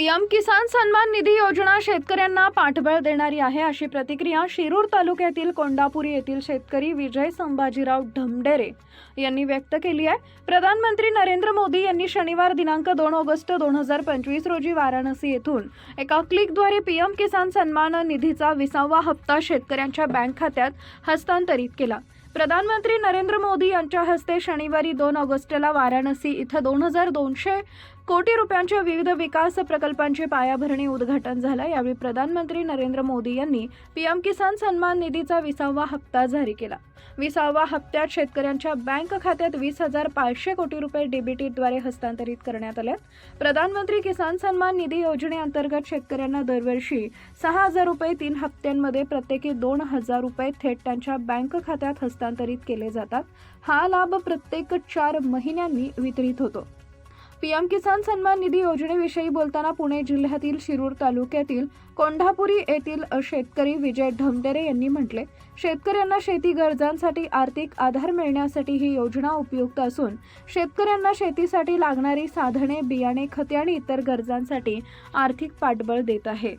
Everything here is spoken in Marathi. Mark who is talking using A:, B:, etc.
A: पीएम किसान सन्मान निधी योजना शेतकऱ्यांना पाठबळ देणारी आहे अशी प्रतिक्रिया शिरूर तालुक्यातील कोंडापुरी येथील शेतकरी विजय संभाजीराव ढमडेरे यांनी व्यक्त केली आहे. प्रधानमंत्री नरेंद्र मोदी यांनी शनिवार दिनांक दोन ऑगस्ट दोन हजार पंचवीस रोजी वाराणसी येथून एका क्लिकद्वारे पीएम किसान सन्मान निधीचा विसावा हप्ता शेतकऱ्यांच्या बँक खात्यात हस्तांतरित केला. प्रधानमंत्री नरेंद्र मोदी यांच्या हस्ते शनिवारी दोन ऑगस्टला वाराणसी इथं दोन हजार दोनशे कोटी रुपयांच्या विविध विकास प्रकल्पांचे पायाभरणी उद्घाटन झालं. यावेळी प्रधानमंत्री नरेंद्र मोदी यांनी पीएम किसान सन्मान निधीचा विसावा हप्ता जारी केला. विसावा हप्त्यात शेतकऱ्यांच्या बँक खात्यात वीस हजार पाचशे कोटी रुपये डीबीटीद्वारे हस्तांतरित करण्यात आले. प्रधानमंत्री किसान सन्मान निधी योजनेअंतर्गत शेतकऱ्यांना दरवर्षी सहा हजार रुपये तीन हप्त्यांमध्ये प्रत्येकी दोन हजार रुपये थेट त्यांच्या बँक खात्यात हस्तांतरित केले जातात. हा लाभ प्रत्येक चार महिन्यांनी वितरित होतो. पीएम किसान सन्मान निधी योजनेविषयी बोलताना पुणे जिल्ह्यातील शिरूर तालुक्यातील कोंढापुरी येथील शेतकरी विजय ढमडेरे यांनी म्हटले शेतकऱ्यांना शेती गरजांसाठी आर्थिक आधार मिळण्यासाठी ही योजना उपयुक्त असून शेतकऱ्यांना शेतीसाठी लागणारी साधने बियाणे खते आणि इतर गरजांसाठी आर्थिक पाठबळ देत आहे.